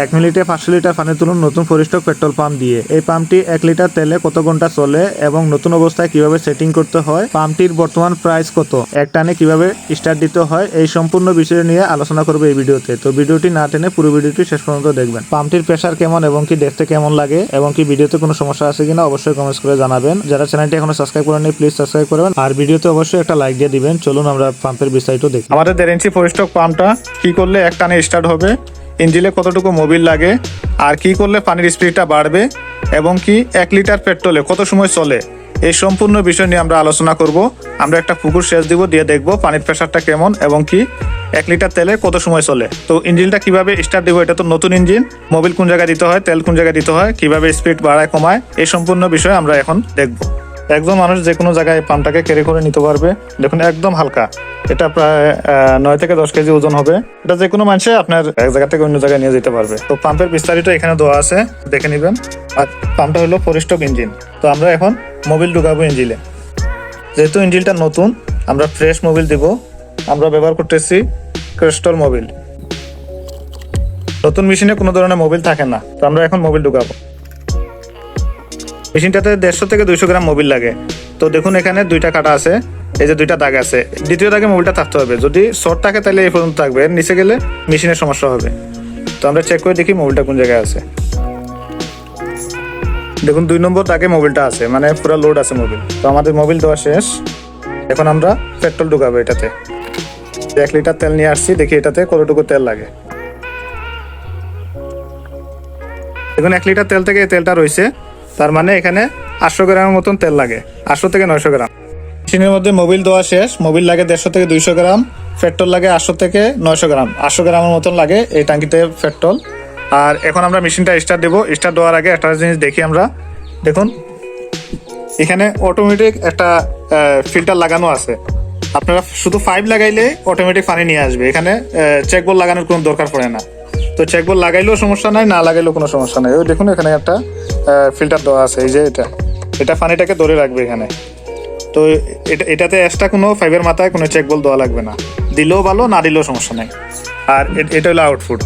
এক মিনিটে পাঁচশো লিটার পানি তুলুন নতুন ফরিস্টক পেট্রোল পাম্প দিয়ে। এই পাম্পটি এক লিটার তেলে কত ঘণ্টা চলে এবং নতুন অবস্থায় কীভাবে সেটিং করতে হয়? পাম্পটির বর্তমান প্রাইস কত? এক টানে কীভাবে স্টার্ট দিতে হয়? এই সম্পূর্ণ বিষয় নিয়ে আলোচনা করবে এই ভিডিওতে। তো ভিডিওটি না টেনে পুরো ভিডিওটি শেষ পর্যন্ত দেখবেন। পাম্পটির প্রেশার কেমন এবং কি দেখতে কেমন লাগে এবং কি ভিডিওতে কোনো সমস্যা আছে কিনা অবশ্যই কমেন্টস করে জানাবেন। যারা চ্যানেলটি এখনও সাবস্ক্রাইব করেননি প্লিজ সাবস্ক্রাইব করবেন আর ভিডিওতে অবশ্যই একটা লাইক দিয়ে দিবেন। চলুন আমরা পাম্পের বিস্তারিত দেখি। আমাদের দেড় ইঞ্চি ফরিস্টক পাম্পটা কি করলে এক টানে স্টার্ট হবে? ইঞ্জিনে কতটুকু মোবিল লাগে, আর কি করলে পানির স্পিডটা বাড়বে এবং কি এক লিটার পেট্রোলে কত সময় চলে, এই সম্পূর্ণ বিষয় নিয়ে আমরা আলোচনা করব। আমরা একটা পুকুর সেচ দিব, দিয়ে দেখব পানির প্রেশারটা কেমন এবং কি এক লিটার তেলে কত সময় চলে। তো ইঞ্জিনটা কীভাবে স্টার্ট দিব, এটা তো নতুন ইঞ্জিন, মোবিল কোন জায়গায় দিতে হয়, তেল কোন জায়গায় দিতে হয়, কীভাবে স্পিড বাড়ায়, কমায়, এই সম্পূর্ণ বিষয় আমরা এখন দেখব। একজন মানুষ যে কোনো জায়গায় পাম্পটাকে ক্যারি করে নিতে পারবে। দেখুন, একদম হালকা। এটা প্রায় নয় থেকে দশ কেজি ওজন হবে। এটা যে কোনো মানুষে আপনার এক জায়গা থেকে অন্য জায়গায় নিয়ে যেতে পারবে। তো পাম্পের বিস্তারিত এখানে দেওয়া আছে, দেখে নেবেন। আর পাম্পটা হলো ফরিস্টক ইঞ্জিন। তো আমরা এখন মোবিল ঢুকাবো ইঞ্জিলে। যেহেতু ইঞ্জিনটা নতুন, আমরা ফ্রেশ মোবিল দিব। আমরা ব্যবহার করতেছি ক্রিস্টাল মোবিল। নতুন মেশিনে কোনো ধরনের মোবিল থাকে না। তো আমরা এখন মোবিল ঢুকাবো। মেশিনটাতে দেড়শো থেকে দুইশো গ্রাম মোবিল লাগে। তো দেখুন এখানে দুইটা কাটা আছে, এই যে দুইটা দাগ আছে। দ্বিতীয় দাগে মোবিলটা থাকতে হবে। যদি শর্ট থাকে তাহলে এই পর্যন্ত থাকবে, নিচে গেলে মেশিনের সমস্যা হবে। তো আমরা চেক করে দেখি মোবিলটা কোন জায়গায় আছে। দেখুন দুই নম্বর দাগে মোবিলটা আছে মানে পুরো লোড আছে মোবিল। তো আমাদের মোবিল দেওয়া শেষ। এখন আমরা পেট্রোল ঢুকাবো এটাতে। এক লিটার তেল নিয়ে আসছি, দেখি এটাতে কতটুকু তেল লাগে। দেখুন এক লিটার তেল থেকে তেলটা রয়েছে। তার মানে এখানে আটশো গ্রামের মতন তেল লাগে, আটশো থেকে নয়শো গ্রাম। মেশিনের মধ্যে মোবিল দেওয়া শেষ, মোবিল লাগে দেড়শো থেকে দুইশো গ্রাম, পেট্রোল লাগে আটশো থেকে নয়শো গ্রাম, আটশো গ্রামের মতন লাগে এই ট্যাঙ্কিতে পেট্রোল। আর এখন আমরা মেশিনটা স্টার্ট দেবো, স্টার্ট দেওয়ার আগে একটা জিনিস দেখি আমরা। দেখুন, এখানে অটোমেটিক একটা ফিল্টার লাগানো আছে। আপনারা শুধু ফাইভ লাগাইলে অটোমেটিক পানি নিয়ে আসবে। এখানে চেক বল লাগানোর কোনো দরকার পড়ে না। তো চেক বল লাগাইলেও সমস্যা নাই, না লাগাইলেও কোনো সমস্যা নাই। ওই দেখুন এখানে একটা ফিল্টার দেওয়া আছে, এই যে এটা। এটা পানিটাকে ধরে রাখবে এখানে। তো এটা এটাতে এক্সট্রা কোনো ফাইভের মাথায় কোনো চেক বল দেওয়া লাগবে না। দিলেও ভালো, না দিলেও সমস্যা নেই। আর এটা হলো আউটফুট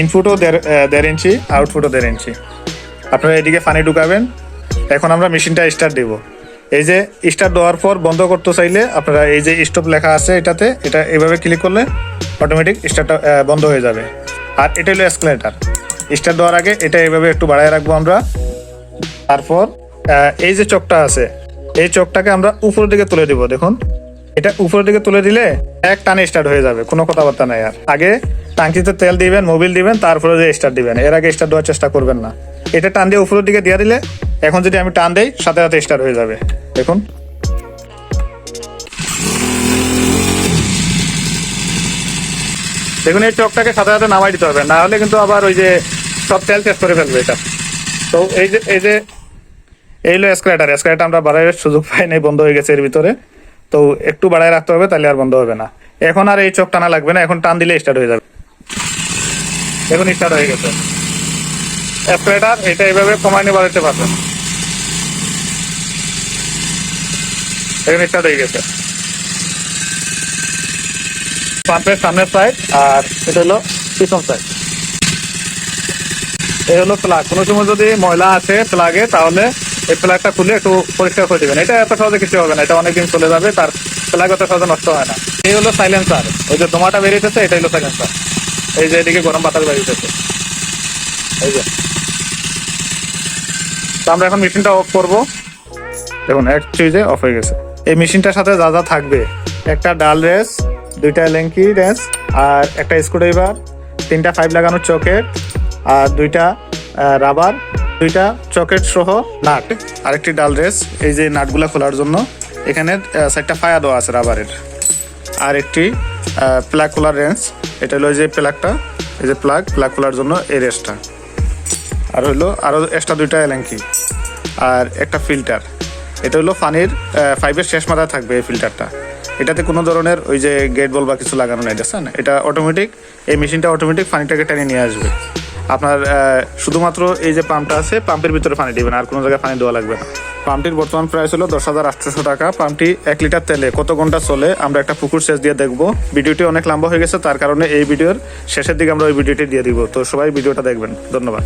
ইনফুটও দেড় দেড় ইঞ্চি আউটফুটও দেড় ইঞ্চি। আপনারা এদিকে পানি ঢুকাবেন। এখন আমরা মেশিনটা স্টার্ট দেবো। এই যে স্টার্ট দেওয়ার পর বন্ধ করতে চাইলে আপনারা এই যে স্টপ লেখা আছে এটাতে, এটা এভাবে ক্লিক করলে অটোমেটিক স্টার্টটা বন্ধ হয়ে যাবে। আর এটা হলো এসকেলেটার স্টার্ট দেওয়ার আগে এটা এইভাবে একটু বাড়ায় রাখব আমরা। তারপর এই যে চকটা আছে, এই চকটাকে আমরা উপরের দিকে তুলে দিব, দেখুন। এটা উপরের দিকে তুলে দিলে এক টানে স্টার্ট হয়ে যাবে, কোনো কথাবার্তা নাই আর। আগে টাঙ্কিতে তেল দিবেন, মোবিল দিবেন, তারপরে যে স্টার্ট দিবেন, এর আগে স্টার্ট দেওয়ার চেষ্টা করবেন না। এটা টান দিয়ে উপরের দিকে দিয়ে দিলে এখন যদি আমি টান দেই, সাথে সাথে স্টার্ট হয়ে যাবে, দেখুন। দেখুন, এই চকটাকে সাথে সাথে নামাই দিতে হবে, না হলে কিন্তু আবার ওই যে সব তেল শেষ করে ফেলবে এটা। তো এই যে এই যে, এই হলো স্ক্র্যাটার স্ক্র্যাটার আমরা বাড়াইয়ের সুযোগ পাই নাই, বন্ধ হয়ে গেছে এর ভিতরে। তো একটু বাড়ায় রাখতে হবে, তাহলে আর বন্ধ হবে না। এখন আর এই চোখ টানা লাগবে না, এখন টান দিলে স্টার্ট হয়ে যাবে। এখন স্টার্ট হয়ে গেছে। স্ক্র্যাটার এটা এইভাবে নিয়ে বাড়াতে পারবেন এখন স্টার্ট হয়ে গেছে। পাম্পের সামনের সাইড আর এটা হলো পিছন সাইড এই হলো প্লাগ কোনো সময় যদি ময়লা আছে প্লাগে তাহলে এই প্লাগটা খুলে একটু পরিষ্কার করে দিবেন। এটা এত সহজে কিছু হবে না, এটা অনেকদিন চলে যাবে, তার প্লাগ অত সহজে নষ্ট হয় না। এই হলো সাইলেন্সার ওই যে দোমাটা বেরিয়েছে এটা হলো সাইলেন্সার এই যে এদিকে গরম বাতাস বেরিয়েছে এই যে। আমরা এখন মেশিনটা অফ করব। দেখুন, এক সুইচে অফ হয়ে গেছে। এই মেশিনটার সাথে যা যা থাকবে, একটা ডাল রেস, দুইটা ল্যাঙ্কি রেস, আর একটা স্ক্রুড্রাইভার তিনটা পাইপ লাগানোর চকেট আর দুইটা রাবার, দুইটা চকেট সহ নাট, আরেকটি ডাল রেস, এই যে নাটগুলা খোলার জন্য। এখানে একটা ফায়া দেওয়া আছে রাবারের। আর একটি প্লাগ খোলার রেঞ্জ, এটা হলো যে প্লাগটা, এই যে প্লাগ প্লাগ খোলার জন্য এই রেসটা। আর হলো আরও এক্সট্রা দুইটা এলাঙ্কি। আর একটা ফিল্টার। এটা হলো পানির ফাইভের শেষ মাথায় থাকবে এই ফিল্টারটা। এটাতে কোনো ধরনের ওই যে গেট বল বা কিছু লাগানো নাই, দেখছেন? এটা অটোমেটিক এই মেশিনটা অটোমেটিক পানিটাকে টেনে নিয়ে আসবে। আপনার শুধুমাত্র এই যে পাম্পটা আছে, পাম্পের ভিতরে পানি দিবেন, আর কোনো জায়গায় পানি দেওয়া লাগবে না। পাম্পটির বর্তমান প্রাইস হলো দশ হাজার আটশোশো টাকা। পাম্পটি এক লিটার তেলে কত ঘণ্টা চলে, আমরা একটা পুকুর শেষ দিয়ে দেখব। ভিডিওটি অনেক লম্বা হয়ে গেছে, তার কারণে এই ভিডিওর শেষের দিকে আমরা ওই ভিডিওটি দিয়ে দিব। তো সবাই ভিডিওটা দেখবেন। ধন্যবাদ।